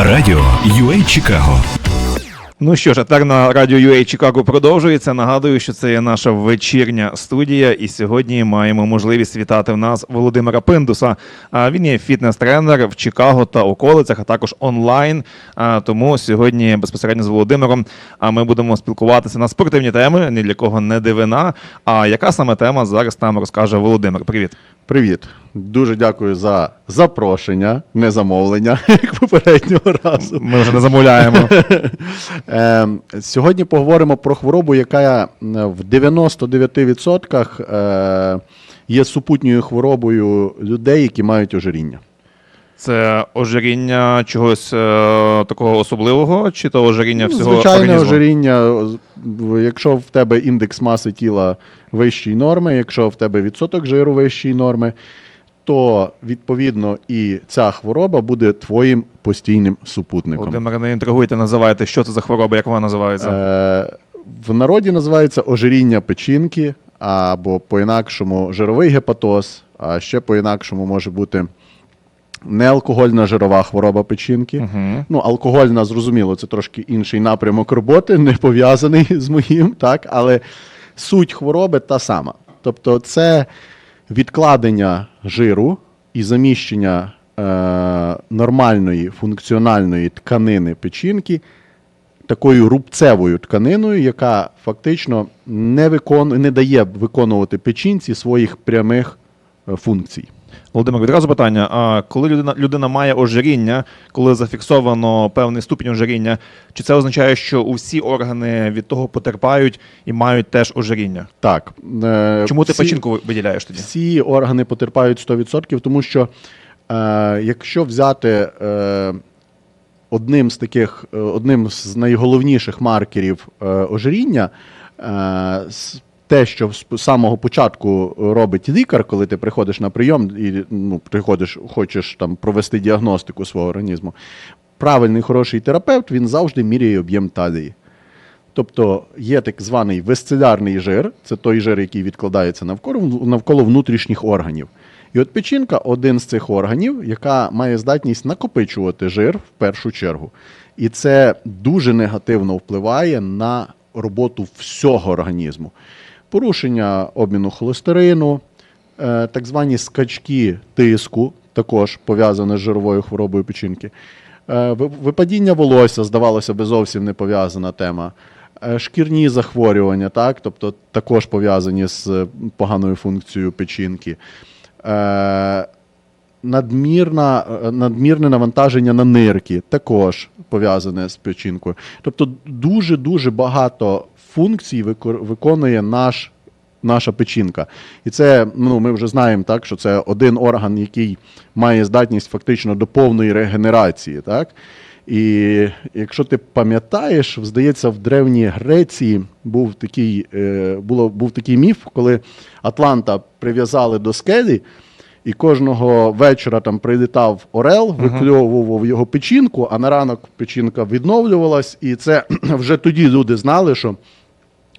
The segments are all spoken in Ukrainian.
Радіо UA Чикаго. Ну що ж, етер на радіо UA Чикаго продовжується. Нагадую, що це є наша вечірня студія, і сьогодні маємо можливість вітати в нас Володимира Пиндуса. Він є фітнес-тренер в Чикаго та околицях, а також онлайн. Тому сьогодні безпосередньо з Володимиром а ми будемо спілкуватися на спортивні теми. Ні для кого не дивина. А яка саме тема зараз нам розкаже Володимир? Привіт. Привіт. Дуже дякую за запрошення, не замовлення, як попереднього разу. Ми вже не замовляємо. Е, сьогодні поговоримо про хворобу, яка е, в 99% е, є супутньою хворобою людей, які мають ожиріння. Це ожиріння чогось е, такого особливого, чи то ожиріння Ну, всього Звичайне організму? ожиріння, якщо в тебе індекс маси тіла вищої норми, якщо в тебе відсоток жиру вищої норми, то відповідно і ця хвороба буде твоїм постійним супутником. Володимир, не інтригуйте, називайте, що це за хвороба, як вона називається? Е, в народі називається ожиріння печінки, або по-інакшому жировий гепатоз, а ще по-інакшому може бути неалкогольна жирова хвороба печінки. Мгм. Ну, алкогольна, зрозуміло, це трошки інший напрямок роботи, не пов'язаний з моїм, так, але суть хвороби та сама. Тобто, це відкладення жиру і заміщення е, нормальної функціональної тканини печінки такою рубцевою тканиною, яка фактично не, викон... не дає виконувати печінці своїх прямих е, функцій. Володимир, відразу питання: а коли людина, людина має ожиріння, коли зафіксовано певний ступінь ожиріння, чи це означає, що усі органи від того потерпають і мають теж ожиріння? Так, е, Чому ти всі- печінку виділяєш тоді? Всі органи потерпають 100%, тому що е, якщо взяти е, одним з таких, е, одним з найголовніших маркерів е, ожиріння, е, те, що з самого початку робить лікар, коли ти приходиш на прийом і ну, приходиш, хочеш там провести діагностику свого організму, правильний хороший терапевт він завжди міряє об'єм талії. Тобто є так званий весцелярний жир, це той жир, який відкладається навколо, навколо внутрішніх органів. І от печінка один з цих органів, яка має здатність накопичувати жир в першу чергу. І це дуже негативно впливає на роботу всього організму. Порушення обміну холестерину, е, так звані скачки тиску, також пов'язане з жировою хворобою печінки. Е, Випадіння волосся, здавалося би, зовсім не пов'язана тема. Е, Шкірні захворювання, так? тобто також пов'язані з поганою функцією печінки. Надмірна, надмірне навантаження на нирки також пов'язане з печінкою. Тобто дуже-дуже багато функцій виконує наш, наша печінка. І це ну, ми вже знаємо, так, що це один орган, який має здатність фактично до повної регенерації. Так? І якщо ти пам'ятаєш, здається, в Древній Греції був такий, е, було, був такий міф, коли Атланта прив'язали до скелі, і кожного вечора там прилітав Орел, викльовував його печінку, а на ранок печінка відновлювалась. І це вже тоді люди знали, що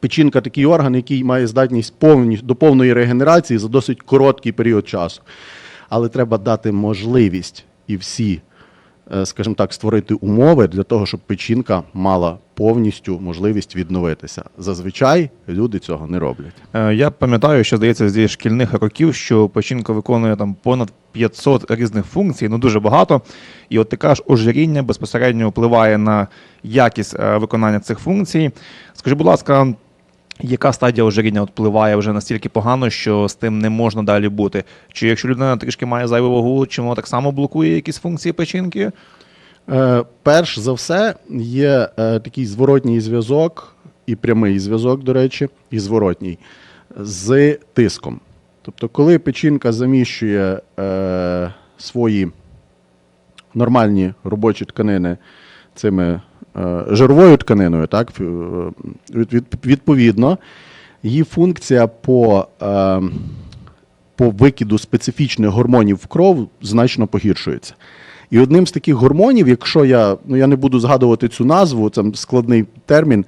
печінка такий орган, який має здатність повні, до повної регенерації за досить короткий період часу. Але треба дати можливість і всі, е, скажімо так, створити умови для того, щоб печінка мала повністю можливість відновитися. Зазвичай люди цього не роблять. Е, Я пам'ятаю, що здається зі шкільних років, що печінка виконує там понад 500 різних функцій, ну дуже багато. І от ти кажеш, ожиріння безпосередньо впливає на якість е, виконання цих функцій. Скажи, будь ласка, яка стадія ожиріння впливає вже настільки погано, що з тим не можна далі бути? Чи якщо людина трішки має зайву вагу, чи воно так само блокує якісь функції печінки? Е, перш за все, є е, такий зворотній зв'язок, і прямий зв'язок, до речі, і зворотній з тиском. Тобто, коли печінка заміщує е, свої нормальні робочі тканини цими е, жировою тканиною, так, е, від, від, відповідно, її функція по, е, по викиду специфічних гормонів в кров значно погіршується. І одним з таких гормонів, якщо я, ну я не буду згадувати цю назву, це складний термін,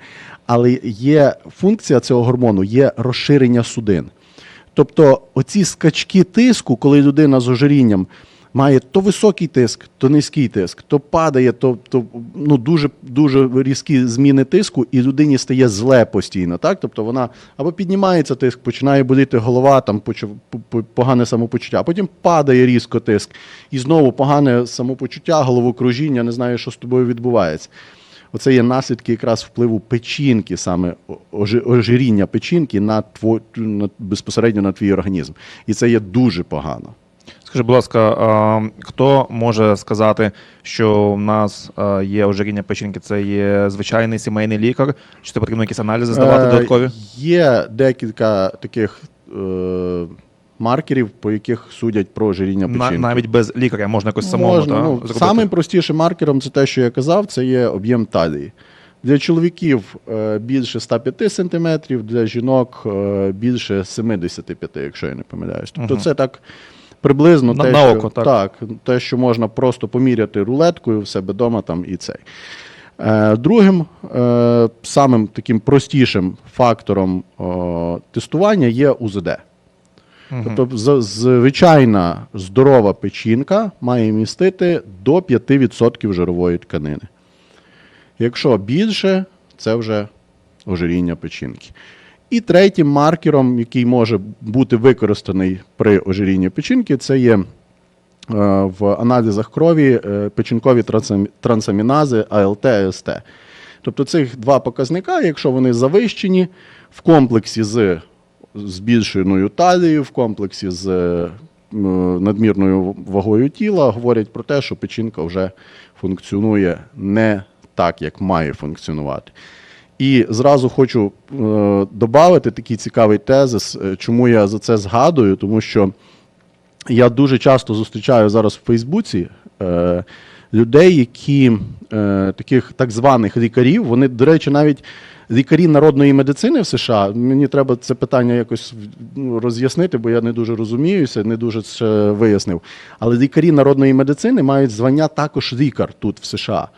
але є функція цього гормону, є розширення судин. Тобто, оці скачки тиску, коли людина з ожирінням має то високий тиск, то низький тиск, то падає, то, то ну, дуже, дуже різкі зміни тиску, і людині стає зле постійно. Так? Тобто вона або піднімається тиск, починає боліти голова, там погане самопочуття, а потім падає різко тиск, і знову погане самопочуття, головокружіння, не знаю, що з тобою відбувається. Оце є наслідки якраз впливу печінки, саме ожиріння печінки на тво, на, безпосередньо на твій організм. І це є дуже погано. Скажи, будь ласка, а, хто може сказати, що в нас а, є ожиріння печінки? Це є звичайний сімейний лікар? Чи це потрібно якісь аналізи здавати Е. Є декілька таких е, маркерів, по яких судять про ожиріння На, печінки. навіть без лікаря можна якось самому Можна, та, ну, зробити? самим простішим маркером це те, що я казав, це є об'єм талії. Для чоловіків е, більше 105 см, для жінок е, більше 75, якщо я не помиляюсь. Тобто Мгм. це так приблизно На- те, на що, око, так. те, що можна просто поміряти рулеткою в себе вдома там і цей. Е, Другим е, самим таким простішим фактором о, тестування є УЗД. Тобто, звичайна здорова печінка має містити до 5% жирової тканини. Якщо більше, це вже ожиріння печінки. І третім маркером, який може бути використаний при ожирінні печінки, це є е, в аналізах крові е, печінкові трансамінази АЛТ, АСТ. Тобто цих два показника, якщо вони завищені в комплексі з збільшеною талією, в комплексі з е, надмірною вагою тіла, говорять про те, що печінка вже функціонує не так, як має функціонувати. І зразу хочу е, додати такий цікавий тезис, е, чому я за це згадую, тому що я дуже часто зустрічаю зараз в Фейсбуці е, людей, які е, таких так званих лікарів, вони, до речі, навіть лікарі народної медицини в США. Мені треба це питання якось ну, роз'яснити, бо я не дуже розуміюся, не дуже це вияснив. Але лікарі народної медицини мають звання також лікар тут в США.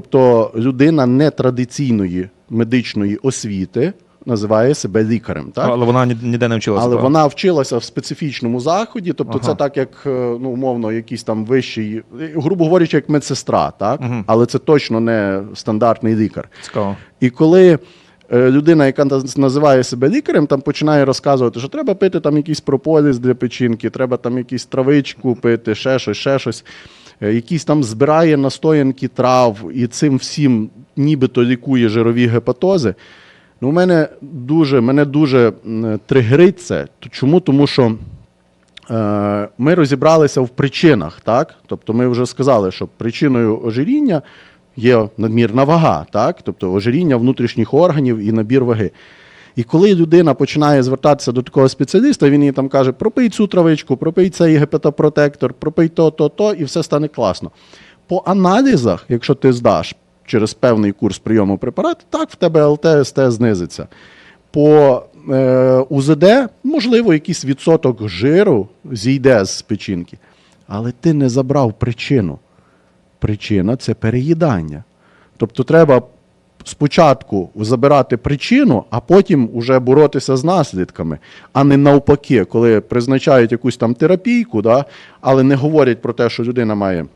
Тобто людина нетрадиційної медичної освіти називає себе лікарем. Так? Але вона ніде не вчилася. Але так? вона вчилася в специфічному заході, тобто Ага. це так, як е, ну, умовно, якийсь там вищий, е, грубо говорячи, як медсестра, так? Мгм. але це точно не стандартний лікар. Цікаво. І коли е, людина, яка наз- називає себе лікарем, там починає розказувати, що треба пити там якийсь прополіс для печінки, треба там якусь травичку пити, ще щось, ще щось. Е, Якісь там збирає настоянки трав і цим всім нібито лікує жирові гепатози. Ну, мене дуже, мене дуже тригерить це. Чому? Тому що е, ми розібралися в причинах, так? Тобто ми вже сказали, що причиною ожиріння є надмірна вага, так? Тобто ожиріння внутрішніх органів і набір ваги. І коли людина починає звертатися до такого спеціаліста, він їй там каже: пропий цю травичку, пропий цей гепатопротектор, пропий то, то, то, і все стане класно. По аналізах, якщо ти здаш через певний курс прийому препарату, так в тебе ЛТСТ знизиться. По е, УЗД, можливо, якийсь відсоток жиру зійде з печінки, але ти не забрав причину. Причина це переїдання. Тобто треба спочатку забирати причину, а потім уже боротися з наслідками, а не навпаки, коли призначають якусь там терапійку, да, але не говорять про те, що людина має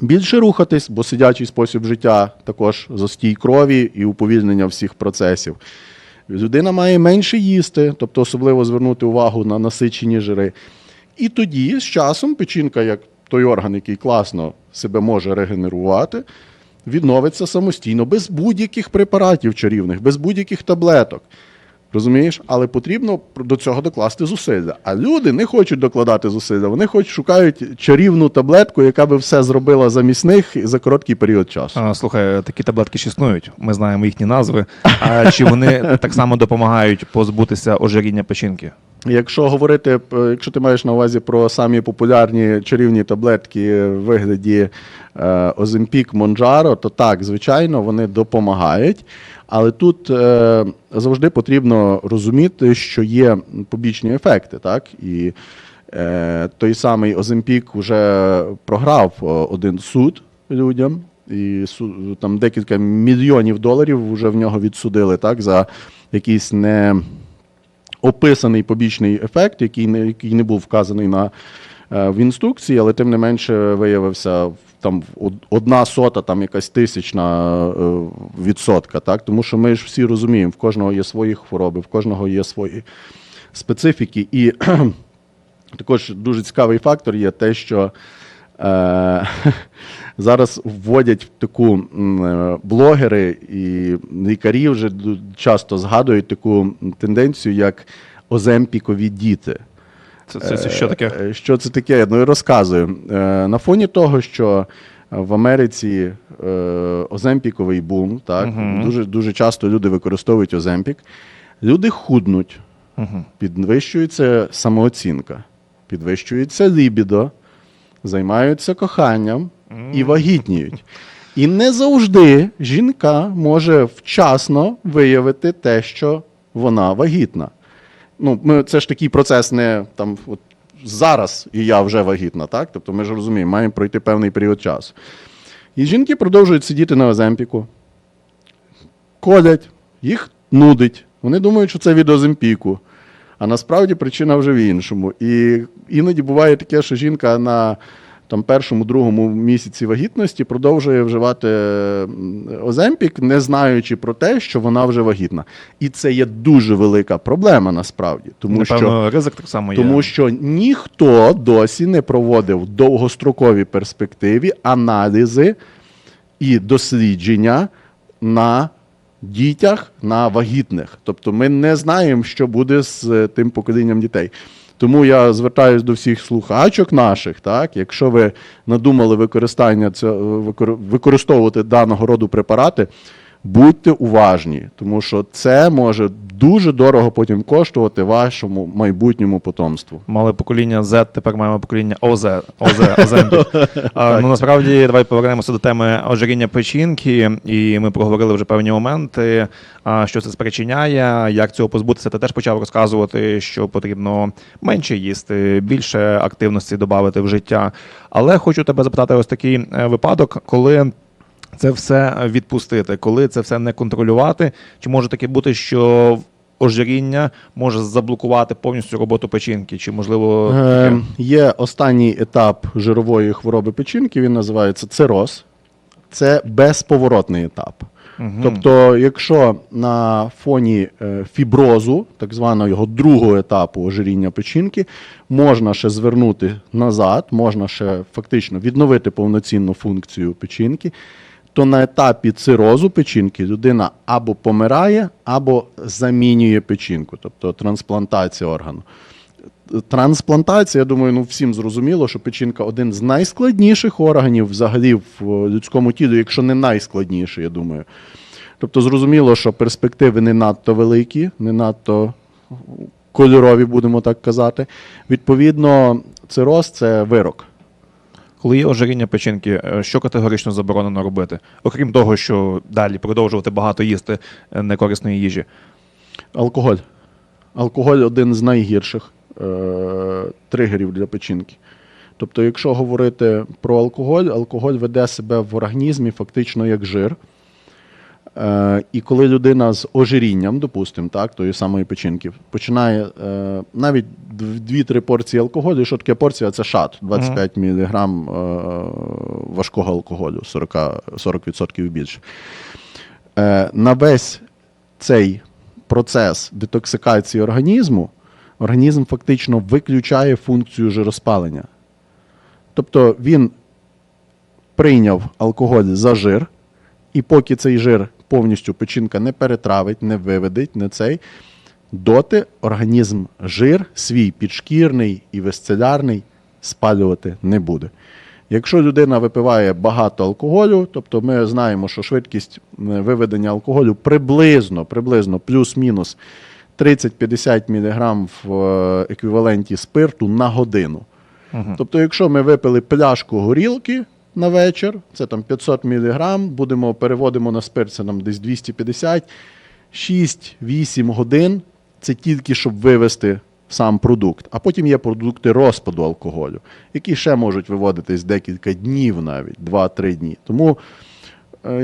більше рухатись, бо сидячий спосіб життя також застій крові і уповільнення всіх процесів. Людина має менше їсти, тобто особливо звернути увагу на насичені жири. І тоді з часом печінка, як той орган, який класно себе може регенерувати, відновиться самостійно, без будь-яких препаратів чарівних, без будь-яких таблеток. Розумієш? Але потрібно до цього докласти зусилля. А люди не хочуть докладати зусилля. Вони хоч шукають чарівну таблетку, яка би все зробила замість них за короткий період часу. А, слухай, такі таблетки ще існують. Ми знаємо їхні назви. А чи вони так само допомагають позбутися ожиріння печінки? Якщо говорити, е, якщо ти маєш на увазі про самі популярні чарівні таблетки в вигляді Оземпік, Монджаро, то так, звичайно, вони допомагають. Але тут е, завжди потрібно розуміти, що є побічні ефекти. Так? І е, той самий Оземпік вже програв один суд людям, і там декілька мільйонів доларів вже в нього відсудили так, за якісь не описаний побічний ефект, який не, який не був вказаний на е, в інструкції, але тим не менше виявився там одна сота, там якась тисячна е, відсотка. Так? Тому що ми ж всі розуміємо, в кожного є свої хвороби, в кожного є свої специфіки. І також дуже цікавий фактор є те, що е, зараз вводять таку е, блогери і лікарі вже часто згадують таку тенденцію, як оземпікові діти. Це, це, це що таке? Е, Що це таке? Ну і розказую. Е, На фоні того, що в Америці е, оземпіковий бум, так, дуже, дуже часто люди використовують оземпік, люди худнуть, підвищується самооцінка, підвищується лібідо, займаються коханням і вагітніють. І не завжди жінка може вчасно виявити те, що вона вагітна. Ну, ми, це ж такий процес не там от зараз і я вже вагітна, так? Тобто ми ж розуміємо, маємо пройти певний період часу. І жінки продовжують сидіти на оземпіку, колять, їх нудить. Вони думають, що це від оземпіку. А насправді причина вже в іншому. І іноді буває таке, що жінка на там, першому, другому місяці вагітності продовжує вживати оземпік, не знаючи про те, що вона вже вагітна. І це є дуже велика проблема насправді. Тому що ризик так само є. тому що ніхто досі не проводив в довгостроковій перспективі аналізи і дослідження на дітях, на вагітних. Тобто ми не знаємо, що буде з е, тим поколінням дітей. Тому я звертаюся до всіх слухачок наших, так, якщо ви надумали використання цього, викор- використовувати даного роду препарати, будьте уважні, тому що це може дуже дорого потім коштувати вашому майбутньому потомству. Мали покоління Z, тепер маємо покоління ОЗ, ОЗ. А, ну, насправді, давай повернемося до теми ожиріння печінки, і ми проговорили вже певні моменти, що це спричиняє, як цього позбутися. Ти теж почав розказувати, що потрібно менше їсти, більше активності додати в життя. Але хочу тебе запитати ось такий е, випадок, коли. Це все відпустити, коли це все не контролювати. Чи може таке бути, що ожиріння може заблокувати повністю роботу печінки? Чи можливо Е, є останній етап жирової хвороби печінки, він називається цироз. Це безповоротний етап. Тобто, якщо на фоні е, фіброзу, так званого його другого етапу ожиріння печінки, можна ще звернути назад, можна ще фактично відновити повноцінну функцію печінки, то на етапі цирозу печінки людина або помирає, або замінює печінку, тобто трансплантація органу. Трансплантація, я думаю, ну всім зрозуміло, що печінка один з найскладніших органів взагалі в е, людському тілі, якщо не найскладніший, я думаю. Тобто зрозуміло, що перспективи не надто великі, не надто кольорові, будемо так казати. Відповідно, цироз це вирок. Коли є ожиріння печінки, е, що категорично заборонено робити? Окрім того, що далі продовжувати багато їсти е, некорисної їжі. Алкоголь. Алкоголь один з найгірших е- тригерів для печінки. Тобто, якщо говорити про алкоголь, алкоголь веде себе в організмі фактично як жир. Е, і коли людина з ожирінням, допустимо, так, тої самої печінки, починає е, навіть 2-3 порції алкоголю, що таке порція? Це шат, 25 мг е, важкого алкоголю, 40%, 40% більше. Е, на весь цей процес детоксикації організму, організм фактично виключає функцію жироспалення. Тобто він прийняв алкоголь за жир, і поки цей жир повністю печінка не перетравить, не виведить, не цей, доти організм жир свій підшкірний і висцелярний спалювати не буде. Якщо людина випиває багато алкоголю, тобто ми знаємо, що швидкість виведення алкоголю приблизно, приблизно плюс-мінус 30-50 мг в е, еквіваленті спирту на годину. Тобто, якщо ми випили пляшку горілки на вечір, це там 500 мг, будемо переводимо на спирт, це нам десь 250, 6-8 годин це тільки щоб вивести сам продукт. А потім є продукти розпаду алкоголю, які ще можуть виводитись декілька днів навіть, 2-3 дні. Тому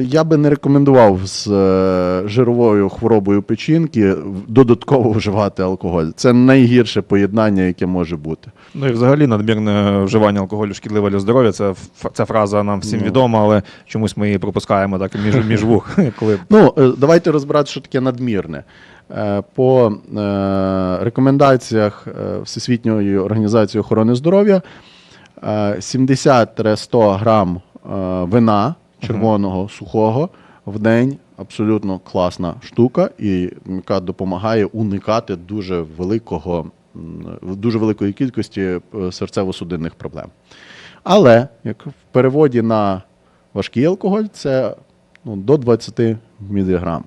я би не рекомендував з е, жировою хворобою печінки додатково вживати алкоголь. Це найгірше поєднання, яке може бути. Ну і взагалі надмірне вживання алкоголю шкідливе для здоров'я. Це ця фраза нам всім Ну. відома, але чомусь ми її пропускаємо так між, між вух. Коли Ну, е, давайте розбирати, що таке надмірне. Е, По е, рекомендаціях е, Всесвітньої організації охорони здоров'я е, 70-100 грам е, вина червоного сухого в день абсолютно класна штука, і яка допомагає уникати дуже великого, дуже великої кількості е, серцево-судинних проблем. Але як в переводі на важкий алкоголь, це ну, до 20 мг.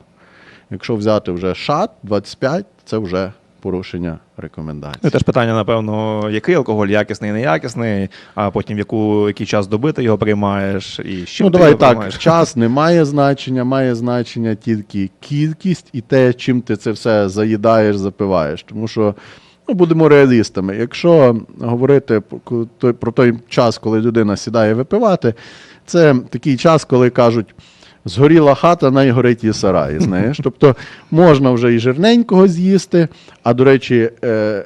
Якщо взяти вже шат 25, це вже порушення рекомендацій. ну, теж питання, напевно, який алкоголь, якісний, неякісний, а потім в яку, який час доби ти його приймаєш, і чим Ну, ти давай його так, приймаєш. час не має значення, має значення тільки кількість і те, чим ти це все заїдаєш, запиваєш. Тому що ну, будемо реалістами. Якщо говорити про той час, коли людина сідає випивати, це такий час, коли кажуть. Згоріла хата, найгорить і сарай, знаєш. Тобто можна вже і жирненького з'їсти, а до речі, е,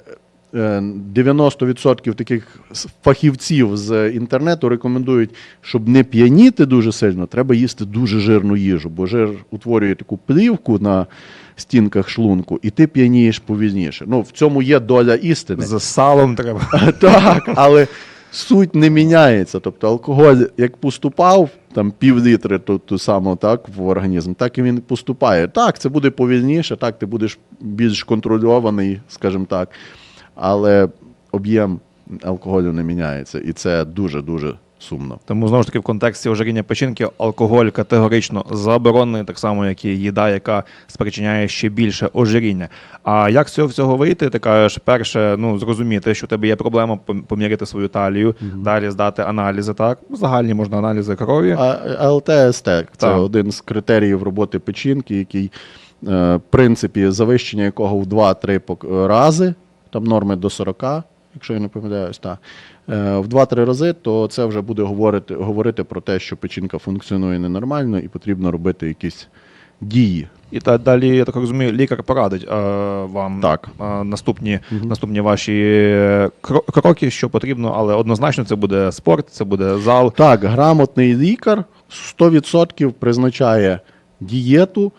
е, 90% таких фахівців з інтернету рекомендують, щоб не п'яніти дуже сильно, треба їсти дуже жирну їжу, бо жир утворює таку плівку на стінках шлунку, і ти п'янієш повільніше. Ну, в цьому є доля істини. З салом треба. Так, але суть не міняється. Тобто алкоголь як поступав, там пів літри ту, ту так, в організм, так і він поступає. Так, це буде повільніше, так, ти будеш більш контрольований, скажімо так, але об'єм алкоголю не міняється. І це дуже-дуже сумно. Тому знову ж таки в контексті ожиріння печінки алкоголь категорично заборонений, так само як і їда, яка спричиняє ще більше ожиріння. А як з цього всього вийти? Ти кажеш, перше, ну зрозуміти, що в тебе є проблема пом- поміряти свою талію, далі здати аналізи. Так, загальні можна аналізи крові. А ЛТСТ це Так. один з критеріїв роботи печінки, який, е, в принципі, завищення якого в 2-3 пок- рази, там норми до 40, якщо я не помиляюсь, так. Е, В 2-3 рази, то це вже буде говорити, говорити про те, що печінка функціонує ненормально і потрібно робити якісь дії. І та далі, я так розумію, лікар порадить е, вам Так. е, наступні, наступні ваші кроки, що потрібно, але однозначно це буде спорт, це буде зал. Так, грамотний лікар 100% призначає дієту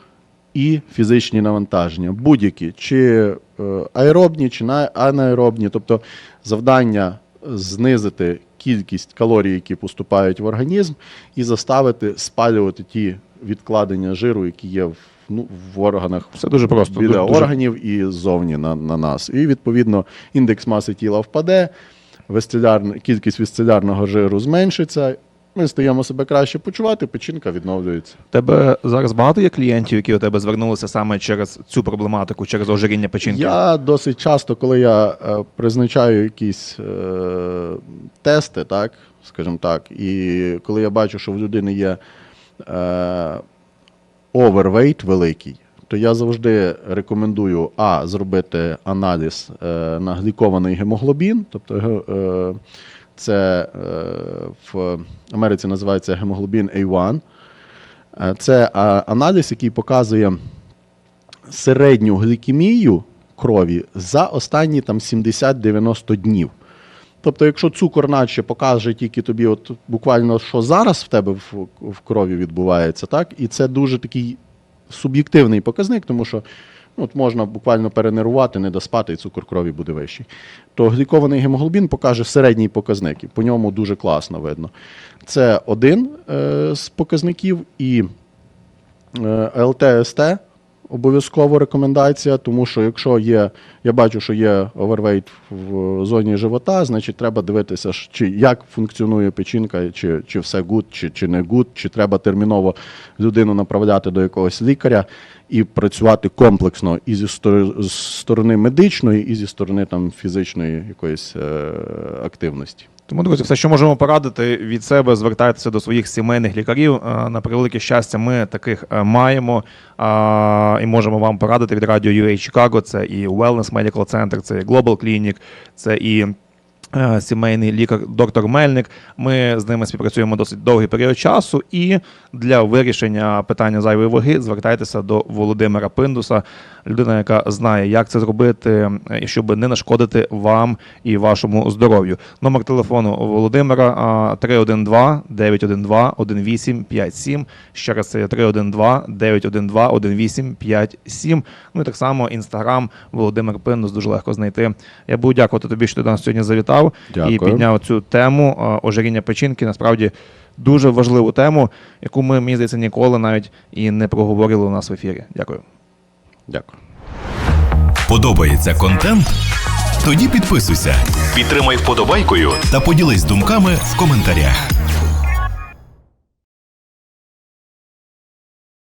і фізичні навантаження. Будь-які, чи аеробні, чи на- анаеробні. Тобто завдання знизити кількість калорій, які поступають в організм, і заставити спалювати ті відкладення жиру, які є в, ну, в органах Все дуже просто. біля дуже- дуже- органів і ззовні на, на нас. І відповідно індекс маси тіла впаде, вестилярна, кількість вестилярного жиру зменшиться. Ми стаємо себе краще почувати, печінка відновлюється. Тебе зараз багато є клієнтів, які у тебе звернулися саме через цю проблематику, через ожиріння печінки. Я досить часто, коли я е, призначаю якісь е, тести, так, скажімо так, і коли я бачу, що в людини є е, овервейт великий, то я завжди рекомендую А, зробити аналіз е, на глікований гемоглобін, тобто е, це е, в Америці називається гемоглобін A1. Е, Це аналіз, який показує середню глікемію крові за останні там 70-90 днів. Тобто, якщо цукор наче покаже тільки тобі, от буквально що зараз в тебе в, в крові відбувається, так, і це дуже такий суб'єктивний показник, тому що от можна буквально перенервувати, не доспати, і цукор крові буде вищий. То глікований гемоглобін покаже середній показник, і по ньому дуже класно видно. Це один е, з показників, і е, ЛТСТ обов'язково рекомендація, тому що якщо є, я бачу, що є овервейт в зоні живота, значить треба дивитися, чи як функціонує печінка, чи, чи все гуд, чи, чи не гуд, чи треба терміново людину направляти до якогось лікаря і працювати комплексно і зі стор- сторони медичної, і зі сторони там фізичної якоїсь е, активності. Тому, друзі, все, що можемо порадити від себе, звертайтеся до своїх сімейних лікарів. Е, На превелике щастя, ми таких е, маємо і можемо вам порадити від радіо UA Chicago. Це і Wellness Medical Center, це і Global Clinic, це і сімейний лікар доктор Мельник. Ми з ними співпрацюємо досить довгий період часу. І для вирішення питання зайвої ваги звертайтеся до Володимира Пиндуса, людина, яка знає, як це зробити, е, і щоб не нашкодити вам і вашому здоров'ю. Номер телефону Володимира 312 912 1857. Ще раз це 312 912 1857. Ну і так само інстаграм Володимир Пиндус дуже легко знайти. Я буду дякувати тобі, що ти до нас сьогодні завітав і Дякую. підняв цю тему ожиріння печінки. Насправді дуже важливу тему, яку ми, мені здається, ніколи навіть і не проговорили у нас в ефірі. Дякую. Дякую. Подобається контент? Тоді підписуйся, підтримай вподобайкою та поділись думками в коментарях.